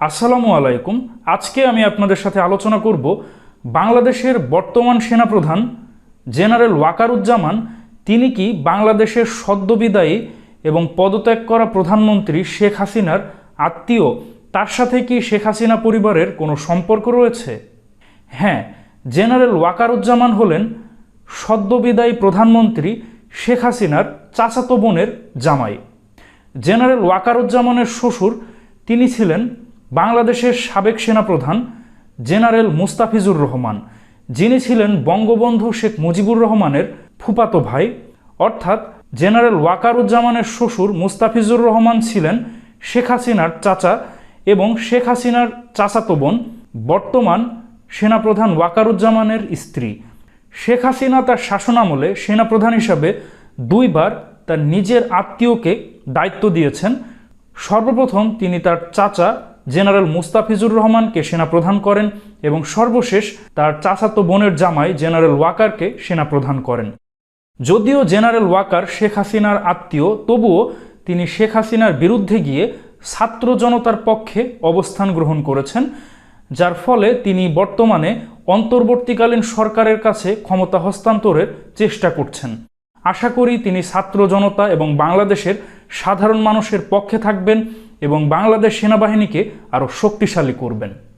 আসসালামু আলাইকুম। আজকে আমি আপনাদের সাথে আলোচনা করব বাংলাদেশের বর্তমান সেনাপ্রধান জেনারেল ওয়াকারুজ্জামান। তিনি কি বাংলাদেশের সদ্যবিদায়ী এবং পদত্যাগ করা প্রধানমন্ত্রী শেখ হাসিনার আত্মীয়? তার সাথে কি শেখ হাসিনা পরিবারের কোনো সম্পর্ক রয়েছে? হ্যাঁ জেনারেল ওয়াকারুজ্জামান হলেন সদ্যবিদায়ী প্রধানমন্ত্রী শেখ হাসিনার চাচাতো বোনের জামাই। জেনারেল ওয়াকারুজ্জামানের শ্বশুর তিনি ছিলেন বাংলাদেশের সাবেক সেনাপ্রধান জেনারেল মুস্তাফিজুর রহমান, যিনি ছিলেন বঙ্গবন্ধু শেখ মুজিবুর রহমানের ফুপাতো ভাই, অর্থাৎ জেনারেল ওয়াকারুজ্জামানের শ্বশুর মুস্তাফিজুর রহমান ছিলেন শেখ হাসিনার চাচা এবং শেখ হাসিনার চাচাতো বোন, বর্তমান সেনাপ্রধান ওয়াকারুজ্জামানের স্ত্রী। শেখ হাসিনা তার শাসনামলে সেনাপ্রধান হিসাবে দুইবার তার নিজের আত্মীয়কে দায়িত্ব দিয়েছেন। সর্বপ্রথম তিনি তার চাচা জেনারেল মুস্তাফিজুর রহমানকে সেনাপ্রধান করেন এবং সর্বশেষ তার চাচাতো বোনের জামাই জেনারেল ওয়াকারকে সেনাপ্রধান করেন। যদিও জেনারেল ওয়াকার শেখ হাসিনার আত্মীয়, তবুও তিনি শেখ হাসিনার বিরুদ্ধে গিয়ে ছাত্র জনতার পক্ষে অবস্থান গ্রহণ করেছেন, যার ফলে তিনি বর্তমানে অন্তর্বর্তীকালীন সরকারের কাছে ক্ষমতা হস্তান্তরের চেষ্টা করছেন। আশা করি তিনি ছাত্র জনতা এবং বাংলাদেশের সাধারণ মানুষের পক্ষে থাকবেন। এবং বাংলাদেশ সেনাবাহিনীকে আরও শক্তিশালী করবেন।